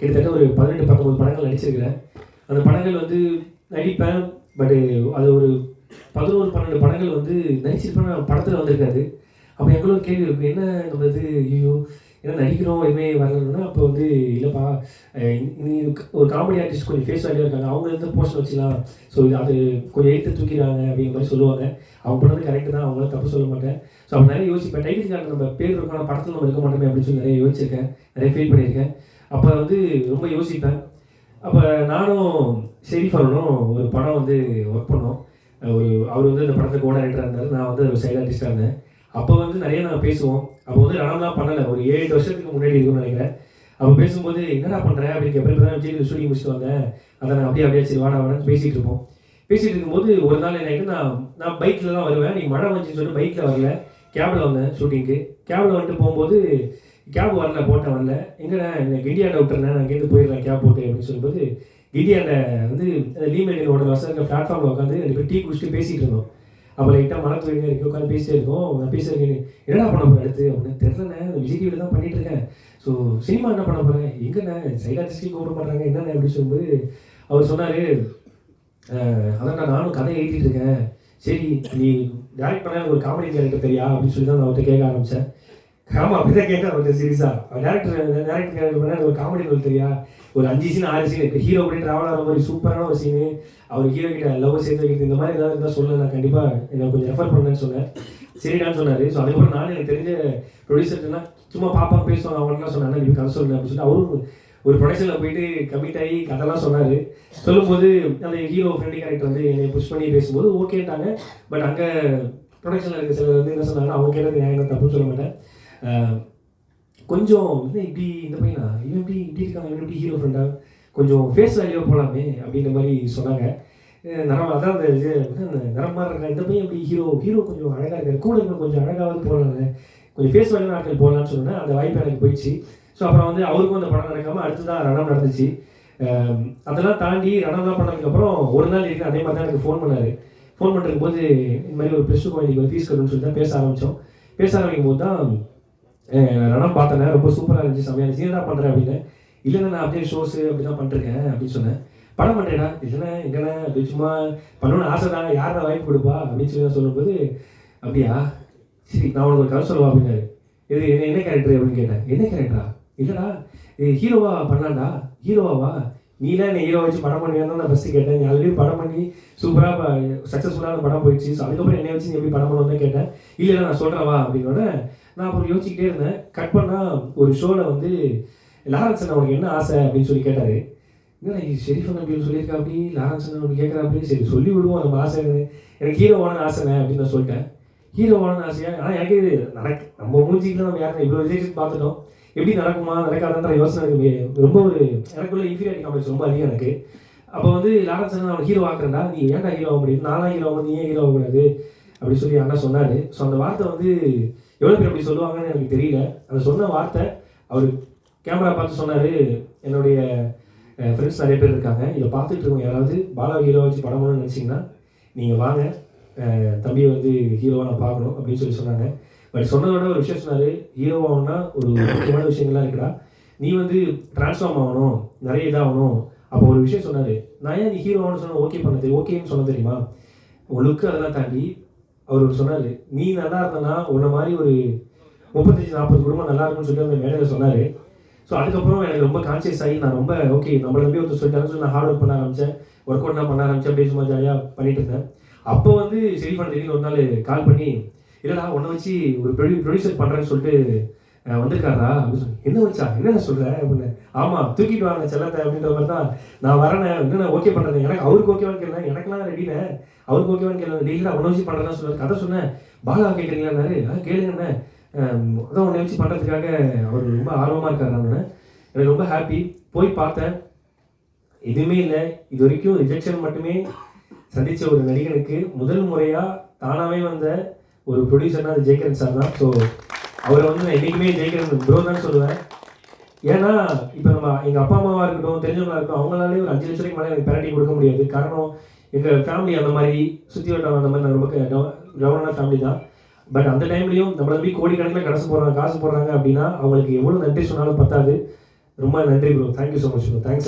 கிட்டத்தட்ட ஒரு பதினெட்டு பத்தொம்பது படங்கள் நடிச்சிருக்கிறேன். அந்த படங்கள் வந்து நடிப்பேன் பட்டு அது ஒரு பதினோரு பன்னெண்டு படங்கள் வந்து நடிச்சிருப்பேன் படத்தில் வந்திருக்காது. அப்போ எவ்வளோ கேள்வி இருக்கும் என்ன நம்ம இது ஐயோ ஏன்னா நடிக்கிறோம் எதுவுமே வரலன்னா அப்போ வந்து இல்லைப்பா நீ ஒரு காமெடி ஆர்டிஸ்ட் கொஞ்சம் ஃபேஸ் வேலையாக இருக்காங்க அவங்க இருந்து போஸ்ட் வச்சுக்கலாம். ஸோ இது அது கொஞ்சம் எடுத்து தூக்கிறாங்க அப்படிங்கிற மாதிரி சொல்லுவாங்க. அவங்க பண்ணது கரெக்டு தான் அவங்களும் தப்பு சொல்ல மாட்டேன். ஸோ அப்போ நிறைய யோசிப்பேன். டைட்டில் கார்டு நம்ம பேர் இருக்கான படத்தில் நம்ம இருக்க மாட்டோமே அப்படின்னு சொல்லி நிறைய யோசிச்சிருக்கேன் நிறைய ஃபீல் பண்ணியிருக்கேன். அப்போ வந்து ரொம்ப யோசிப்பேன். அப்போ நானும் ஷெரீஃப் அவனும் ஒரு படம் வந்து ஒர்க் பண்ணோம். ஒரு அவர் வந்து இந்த படத்துக்கு கோட ரைட்டராக இருந்தார். நான் வந்து ஒரு சைட் ஆர்டிஸ்டாக இருந்தேன். அப்போ வந்து நிறைய நாங்கள் பேசுவோம். அப்போ வந்து ரணம்லாம் பண்ணலை. ஒரு ஏழு வருஷத்துக்கு முன்னாடி இருக்கும்னு நினைக்கிறேன். அப்போ பேசும்போது என்னடா பண்ணுறேன் அப்படின்னு எப்படி தான் விஜய் ஷூட்டிங் முடிச்சுட்டு வந்தேன். அதை நான் அப்படியே அப்படியே சரி வாடா வாடான்னு பேசிகிட்டு இருப்போம். பேசிகிட்டு இருக்கும்போது ஒரு நாள் என்ன நான் நான் பைக்கில் தான் வருவேன். நீ மழை வந்துச்சுன்னு சொல்லிட்டு பைக்கில் வரல. கேபில் வந்தேன் ஷூட்டிங்க்கு கேபில் வந்துட்டு போகும்போது கேப் வரல போட்டேன் வரல எங்கண்ணே என்ன கிண்டியாண்ட விட்டுறேன் நான் கேட்டு போயிடுறேன் கேப் போட்டு அப்படின்னு சொல்லும்போது கிண்டியாண்ட வந்து லீமெடினோட வசங்க பிளாட்ஃபார்மில் உட்காந்து ரெண்டு பேர் டீ குடிச்சிட்டு பேசிகிட்டு இருந்தோம். அப்போ லைட்டாக மழை தூங்க இருக்கு உட்காந்து பேசிட்டே இருக்கோம். நான் பேசுகிறேன் என்னடா பண்ண போகிறேன் அடுத்து? அப்படின்னு தெரிலண்ணே விஜய் டிவியில் தான் பண்ணிட்டு இருக்கேன். ஸோ சினிமா என்ன பண்ண போகிறேன் எங்கண்ணே சைட் ஆர்டிஸ்ட்க்கு கூப்பிட மாட்டாங்க என்னண்ணே அப்படின்னு சொல்லும்போது அவர் சொன்னார் அதான் நானும் கதை எழுதிட்டு இருக்கேன். சரி நீ டேரக்ட் பண்ண ஒரு காமெடி கேரக்டர் தெரியா? அப்படின்னு சொல்லி தான் நான் அவர்கிட்ட கேட்க ஆரம்பித்தேன் ஆமாம் அப்படி தான் கேட்டேன். கொஞ்சம் சீரியஸாக டேரக்டர் டேரக்டர் கேரக்டர் எனக்கு ஒரு காமெடி ரோல் தெரியா ஒரு அஞ்சு சீன் ஆறு சீன் இப்போ ஹீரோ அப்படின்னு ட்ராவல் ஆகிற மாதிரி சூப்பரான ஒரு சீனு அவர் ஹீரோ கிட்ட லவ் சேர்த்து வைக்கிறது. இந்த மாதிரி ஏதாவது இருந்தால் சொல்ல. நான் கண்டிப்பாக என்னை கொஞ்சம் ரெஃபர் பண்ணேன்னு சொன்னேன். சரிடான்னு சொன்னார். ஸோ அதுக்கப்புறம் நானும் எனக்கு தெரிஞ்ச ப்ரொடியூசர்னா சும்மா பாப்பா பேசுவாங்க. அவங்களுக்குலாம் சொன்னாங்க இப்படி கதை சொல்லுங்க அப்படின்னு சொல்லிட்டு அவரும் ஒரு ப்ரொடக்ஷனில் போயிட்டு கமிட் ஆகி கதைலாம் சொன்னார். சொல்லும்போது அந்த ஹீரோ ஃப்ரெண்டு கேரக்டர் வந்து என்னை புஷ் பண்ணி பேசும்போது ஓகேட்டாங்க பட் அங்கே ப்ரொடக்ஷனில் இருக்க சிலர் வந்து என்ன சொன்னாங்கன்னா அவங்க கேட்டது நான் என்ன தப்புன்னு சொல்ல மாட்டேன். கொஞ்சம் என்ன இப்படி இந்த பையனா? இவன் இப்படி இப்படி இருக்காங்க இவன் எப்படி ஹீரோ ஃப்ரெண்டா கொஞ்சம் ஃபேஸ் வேல்யூவாக போகலாமே அப்படின்ற மாதிரி சொன்னாங்க. அஹ் நரம் அதான் அந்த இது அந்த நரம் மாதிரி இருக்கா இந்த பையன் இப்படி ஹீரோ ஹீரோ கொஞ்சம் அழகாக இருக்காரு. கூட இருக்க கொஞ்சம் அழகாவது போகலாங்க கொஞ்சம் ஃபேஸ் வேல்யூ நாட்கள் போகலான்னு சொன்னேன். அந்த வாய்ப்பு எனக்கு போயிடுச்சு. ஸோ அப்புறம் வந்து அவருக்கும் அந்த படம் நடக்காமல் அடுத்து தான் ரணம் நடந்துச்சு அதெல்லாம் தாண்டி ரணம்லாம் பண்ணதுக்கப்புறம் ஒரு நாள் இருக்கு. அதே மாதிரி தான் எனக்கு ஃபோன் பண்ணார். ஃபோன் பண்ணுறதுக்கு போது இந்த மாதிரி ஒரு ப்ளஸ் டூ குழந்தைக்கு ஃபீஸ் கட்டணும்னு சொல்லி தான் பேச ஆரம்பித்தோம் பேச ஆரம்பிக்கும் போது தான் நான் பார்த்தேன் ரொம்ப சூப்பராக இருந்துச்சு. செம்மையாக இருந்துச்சு. என்ன பண்ணுறேன் அப்படின்னு? இல்லைண்ணா நான் அப்படியே ஷோஸு அப்படி தான் பண்ணிருக்கேன் அப்படின்னு சொன்னேன். படம் பண்ணுறேடா இல்லைண்ணா எங்கண்ணா அப்படி சும்மா பண்ணணும்னு ஆசை தான். யாரா வாய்ப்பு கொடுப்பா? அப்படின்னு சொல்லி சொல்லும்போது அப்படியா? சரி நான் உனக்கு ஒரு கதை சொல்லுவா? அப்படின்னாரு. இது என்ன என்ன கேரக்டர் அப்படின்னு கேட்டேன். என்ன கேரக்டரா இல்லைடா இது ஹீரோவா பண்ணலாம்டா. ஹீரோவாவா? நீலாம் என்னை ஹீரோ வச்சு படம் பண்ணுவேன்னு நான் ஃபஸ்ட்டு கேட்டேன். நீ ஆல்ரெடி படம் பண்ணி சூப்பராக சக்ஸஸ்ஃபுல்லான படம் போயிடுச்சு. ஸோ அதுக்கப்புறம் என்னை வச்சு நீ எப்படி படம் பண்ணுவோம்னு கேட்டேன். இல்லை நான் சொல்கிறவா அப்படின்னோடனே நான் அப்புறம் யோசிச்சுக்கிட்டே இருந்தேன். கட் பண்ணால் ஒரு ஷோவில் வந்து லாரன்ஸ் அவனுக்கு என்ன ஆசை அப்படின்னு சொல்லி கேட்டார். என்ன ஷெரீஃப் அப்படின்னு சொல்லியிருக்கா அப்படி? லாரன்ஸ் அவனுக்கு கேட்குறா அப்படின்னு சரி சொல்லி விடுவோம். நம்ம ஆசை எனக்கு ஹீரோ ஆகணும்னு ஆசைண்ணே அப்படின்னு நான் சொல்லிட்டேன். ஹீரோ ஆகணும்னு ஆசையா? ஆனால் எனக்கு இது நடக்கு நம்ம மூஞ்சிக்கு நம்ம யாரும் இவ்வளோ ரிலேஷன் பார்த்துட்டோம். எப்படி நடக்குமா நடக்காதுன்ற யோசனை எனக்கு ரொம்ப ஒரு எனக்குள்ள இன்ஃபீரியாரிட்டி காம்ப்ளெக்ஸ் ரொம்ப அதிகம் எனக்கு. அப்போ வந்து லாரன்ஸ் அவன் ஹீரோ ஆக்குறேன்டா. நீ ஏன்டா ஹீரோ ஆக முடியும் நானா ஹீரோ ஆகும் நீ ஏன் ஹீரோ ஆகக்கூடாது? அப்படின்னு சொல்லி அண்ணா சொன்னார். ஸோ அந்த வார்த்தை வந்து எவ்வளோ பேர் அப்படி சொல்லுவாங்கன்னு எனக்கு தெரியல. அந்த சொன்ன வார்த்தை அவர் கேமரா பார்த்து சொன்னார். என்னுடைய ஃப்ரெண்ட்ஸ் நிறைய பேர் இருக்காங்க. இதை பார்த்துட்டு இருக்கோம். யாராவது பாலா ஹீரோ வச்சு படம் பண்ணணும்னு நினச்சிங்கன்னா நீங்கள் வாங்க. தம்பியை வந்து ஹீரோவாக நான் பார்க்கணும் அப்படின்னு சொல்லி சொன்னாங்க. பட் சொன்னதோட ஒரு விஷயம் சொன்னார். ஹீரோவாகனா ஒரு முக்கியமான விஷயங்கள்லாம் இருக்குடா. நீ வந்து ட்ரான்ஸ்ஃபார்ம் ஆகணும். நிறைய இதாகணும். அப்போ ஒரு விஷயம் சொன்னார். நான் ஏன் நீ ஹீரோவானு சொன்ன ஓகே பண்ணது ஓகேன்னு சொன்ன தெரியுமா? ஒழுக்கு அதெல்லாம் தாண்டி அவர் சொன்னார் நீ நல்லா இருந்தனா உன்ன மாதிரி ஒரு முப்பத்தஞ்சு நாற்பது குடும்பம் நல்லா இருக்கும்னு சொல்லி அந்த மேடையில் சொன்னார். ஸோ அதுக்கப்புறம் எனக்கு ரொம்ப கான்சியஸ் ஆகி நான் ரொம்ப ஓகே நம்மள நம்பி ஒருத்தர் சொல்லிட்டாங்கன்னு சொல்லி நான் ஹார்ட் ஒர்க் பண்ண ஆரம்பித்தேன் ஒர்க் அவுட்லாம் பண்ண ஆரம்பித்தேன் அப்படியே சும்மா ஜாலியாக பண்ணிட்டு இருந்தேன். அப்போ வந்து செரிஃபான் திடீர்னு ஒரு நாள் கால் பண்ணி இல்லைடா உன்னை வச்சு ஒரு ப்ரொடியூ ப்ரொடியூசர் பண்ணுறேன்னு சொல்லிட்டு வந்திருக்காரா அப்படின்னு சொல்லி என்ன வச்சா? என்ன சொல்ற? அப்படின்னு. ஆமாம் தூக்கிட்டு வாங்க செல்லத்தை. அப்படின்ற மாதிரி தான் நான் வரேன். என்ன ஓகே பண்ணுறேன் எனக்கு அவருக்கு ஓகேவான்னு கேட்டேன் எனக்கெல்லாம் ரெடினேன் அவருக்கு ஓகேவான்னு கேள்வி டெய்லி உன்னை வச்சு பண்ணுறதா சொல்லுவார் கதை சொன்னேன். பாலா கேட்குறீங்களான்னாரு ஆ கேளுங்கண்ணே அதான் உன்னை வச்சு பண்ணுறதுக்காக அவர் ரொம்ப ஆர்வமாக இருக்கார் நான் எனக்கு ரொம்ப ஹாப்பி போய் பார்த்தேன். எதுவுமே இல்லை. இது வரைக்கும் ரிஜெக்ஷன் மட்டுமே சந்தித்த ஒரு நடிகனுக்கு முதல் முறையாக தானாகவே வந்த ஒரு ப்ரொடியூசர்னா அது ஜெய்கரன் சார் தான். ஸோ அவரை வந்து நான் என்றைக்குமே ஜெய்கரன் ப்ரோ தான் சொல்லுவேன். ஏன்னா இப்போ நம்ம எங்கள் அப்பா அம்மாவாக இருக்கட்டும் தெரிஞ்சவங்களாக இருக்கட்டும் அவங்களாலே ஒரு அஞ்சு லட்ச ரூபாய்க்கு மேலே எனக்கு பெராட்டி கொடுக்க முடியாது. காரணம் எங்கள் ஃபேமிலி அந்த மாதிரி சுற்றி வட்டம் அந்த மாதிரி நமக்கு ரொம்ப கவர்னான ஃபேமிலி தான். பட் அந்த டைம்லையும் நம்மளை நம்பி கோடிக்கணக்கில் கடைசி போடுறாங்க காசு போடுறாங்க அப்படின்னா அவங்களுக்கு எவ்வளோ நன்றி சொன்னாலும் பத்தாது. ரொம்ப நன்றி bro thank you so much bro thanks